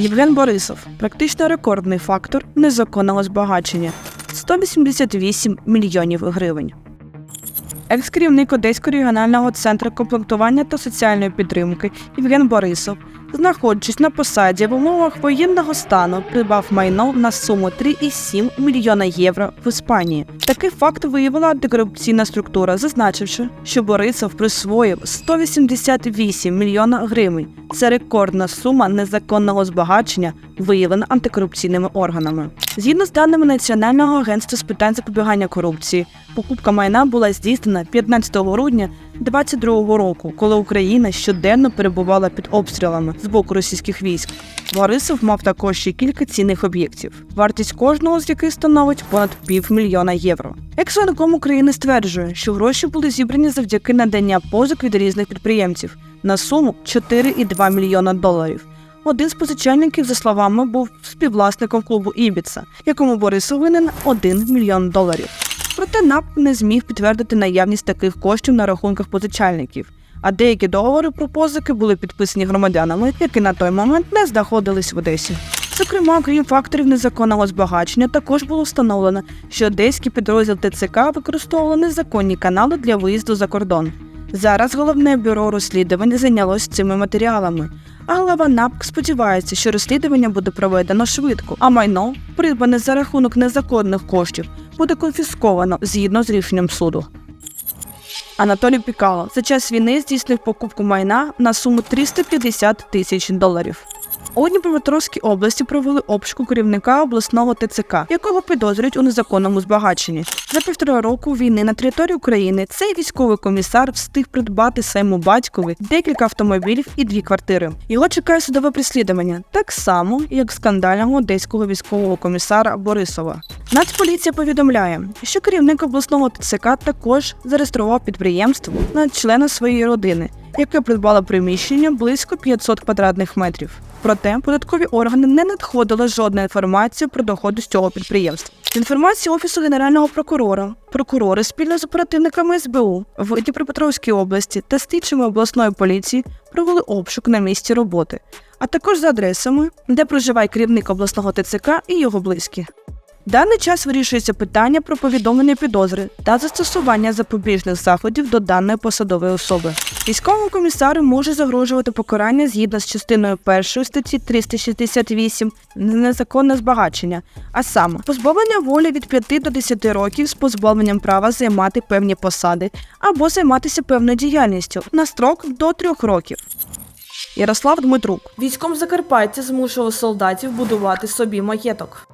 Євген Борисов практично рекордний фактор незаконного збагачення 188 мільйонів гривень. Екс-керівник Одеського регіонального центру комплектування та соціальної підтримки Євген Борисов, знаходячись на посаді в умовах воєнного стану, придбав майно на суму 3,7 мільйона євро в Іспанії. Такий факт виявила антикорупційна структура, зазначивши, що Борисов присвоїв 188 мільйона гривень. Це рекордна сума незаконного збагачення, виявлена антикорупційними органами. Згідно з даними Національного агентства з питань запобігання корупції, покупка майна була здійснена 15 грудня 2022 року, коли Україна щоденно перебувала під обстрілами з боку російських військ. Борисов мав також ще кілька цінних об'єктів, вартість кожного з яких становить понад півмільйона євро. Екс-воєнком України стверджує, що гроші були зібрані завдяки надання позик від різних підприємців на суму 4,2 мільйона доларів. Один з позичальників, за словами, був співвласником клубу Ібіца, якому Борисов винен 1 мільйон доларів. Проте НАП не зміг підтвердити наявність таких коштів на рахунках позичальників, а деякі договори про позики були підписані громадянами, які на той момент не знаходились в Одесі. Зокрема, крім факторів незаконного збагачення, також було встановлено, що одеський підрозділ ТЦК використовував незаконні канали для виїзду за кордон. Зараз головне бюро розслідувань зайнялось цими матеріалами. А глава НАПК сподівається, що розслідування буде проведено швидко, а майно, придбане за рахунок незаконних коштів, буде конфісковано згідно з рішенням суду. Анатолій Пікало за час війни здійснив покупку майна на суму 350 тисяч доларів. У Дніпропетровській області провели обшуку керівника обласного ТЦК, якого підозрюють у незаконному збагаченні. За півтора року війни на території України цей військовий комісар встиг придбати своєму батькові декілька автомобілів і дві квартири. Його чекає судове переслідування, так само як скандального одеського військового комісара Борисова. Нацполіція повідомляє, що керівник обласного ТЦК також зареєстрував підприємство на члена своєї родини, яке придбало приміщення близько 500 квадратних метрів. Проте податкові органи не надходили жодної інформації про доходи з цього підприємства. З інформації офісу генерального прокурора, прокурори спільно з оперативниками СБУ в Дніпропетровській області та слідчими обласної поліції провели обшук на місці роботи, а також за адресами, де проживає керівник обласного ТЦК і його близькі. Даний час вирішується питання про повідомлення підозри та застосування запобіжних заходів до даної посадової особи. Військовому комісару може загрожувати покарання згідно з частиною 1 статті 368 незаконне збагачення, а саме позбавлення волі від 5 до 10 років з позбавленням права займати певні посади або займатися певною діяльністю на строк до 3 років. Ярослав Дмитрук. Військом Закарпаття змушував солдатів будувати собі маєток.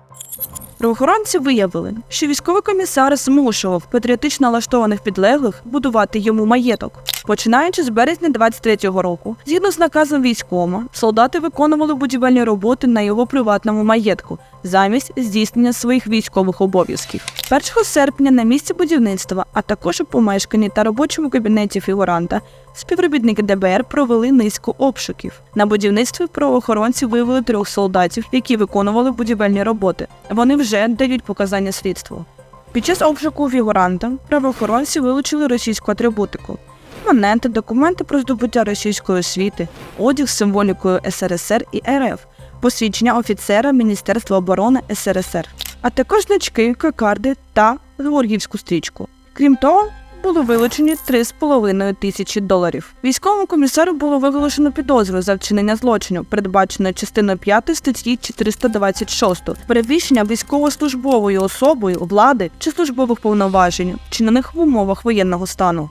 Правоохоронці виявили, що військовий комісар змушував патріотично налаштованих підлеглих будувати йому маєток. Починаючи з березня 23-го року, згідно з наказом військома, солдати виконували будівельні роботи на його приватному маєтку замість здійснення своїх військових обов'язків. 1 серпня на місці будівництва, а також у помешканні та робочому кабінеті фігуранта, співробітники ДБР провели низку обшуків. На будівництві правоохоронці виявили трьох солдатів, які виконували будівельні роботи. Вони вже дають показання слідству. Під час обшуку фігуранта правоохоронці вилучили російську атрибутику. Монети, документи про здобуття російської освіти, одяг з символікою СРСР і РФ, посвідчення офіцера Міністерства оборони СРСР, а також значки, кокарди та георгівську стрічку. Крім того, було вилучені 3,5 тисячі доларів. Військовому комісару було виголошено підозру за вчинення злочину, передбаченої частиною 5 статті 426 перевіщення військовослужбовою особою влади чи службових повноважень, вчинених в умовах воєнного стану.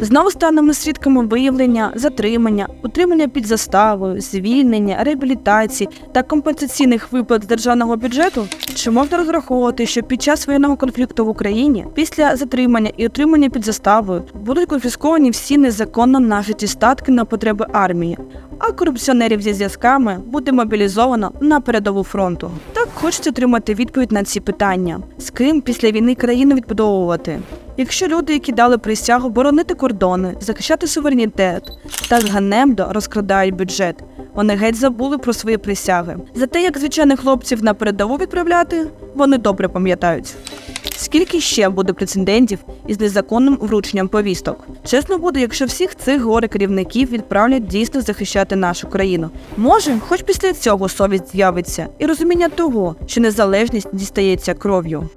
Знову станемо свідками виявлення, затримання, утримання під заставою, звільнення, реабілітації та компенсаційних виплат з державного бюджету. Чи можна розраховувати, що під час воєнного конфлікту в Україні після затримання і утримання під заставою будуть конфісковані всі незаконно нажиті статки на потреби армії, а корупціонерів зі зв'язками буде мобілізовано на передову фронту? Так хочеться отримати відповідь на ці питання: з ким після війни країну відбудовувати? Якщо люди, які дали присягу боронити кордони, захищати суверенітет, так ганебно розкрадають бюджет, вони геть забули про свої присяги. За те, як звичайних хлопців на передову відправляти, вони добре пам'ятають. Скільки ще буде прецедентів із незаконним врученням повісток? Чесно буде, якщо всіх цих горе керівників відправлять дійсно захищати нашу країну. Може, хоч після цього совість з'явиться і розуміння того, що незалежність дістається кров'ю.